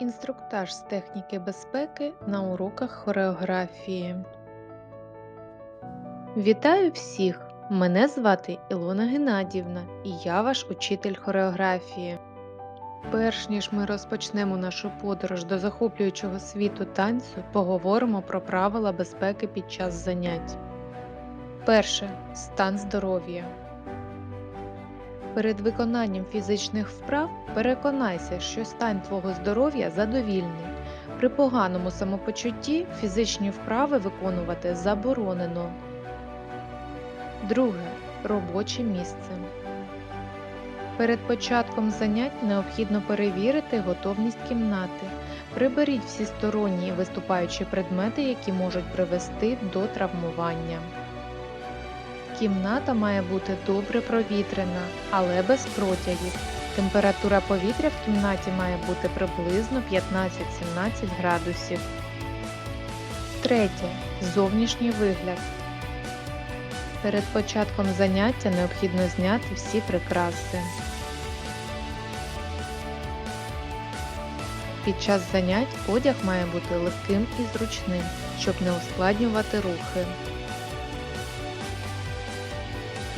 Інструктаж з техніки безпеки на уроках хореографії. Вітаю всіх! Мене звати Ілона Геннадівна і я ваш учитель хореографії. Перш ніж ми розпочнемо нашу подорож до захоплюючого світу танцю, поговоримо про правила безпеки під час занять. Перше. Стан здоров'я. Перед виконанням фізичних вправ переконайся, що стан твого здоров'я задовільний. При поганому самопочутті фізичні вправи виконувати заборонено. Друге. Робоче місце. Перед початком занять необхідно перевірити готовність кімнати. Приберіть всі сторонні виступаючі предмети, які можуть привести до травмування. Кімната має бути добре провітрена, але без протягів. Температура повітря в кімнаті має бути приблизно 15-17 градусів. Третє. Зовнішній вигляд. Перед початком заняття необхідно зняти всі прикраси. Під час занять одяг має бути легким і зручним, щоб не ускладнювати рухи.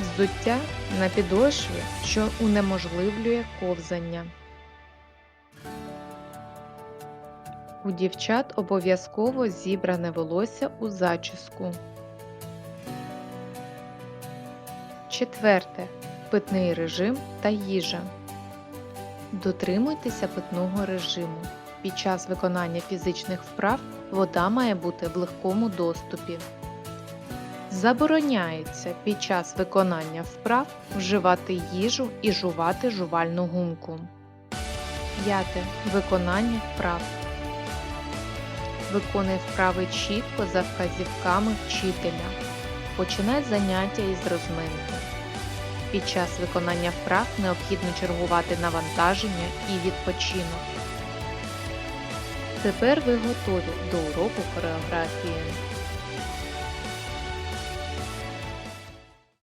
Взуття на підошві, що унеможливлює ковзання. У дівчат обов'язково зібране волосся у зачіску. Четверте. Питний режим та їжа. Дотримуйтеся питного режиму. Під час виконання фізичних вправ вода має бути в легкому доступі. Забороняється під час виконання вправ вживати їжу і жувати жувальну гумку. П'яте. Виконання вправ. Виконуй вправи чітко за вказівками вчителя. Починай заняття із розминки. Під час виконання вправ необхідно чергувати навантаження і відпочинок. Тепер ви готові до уроку хореографії.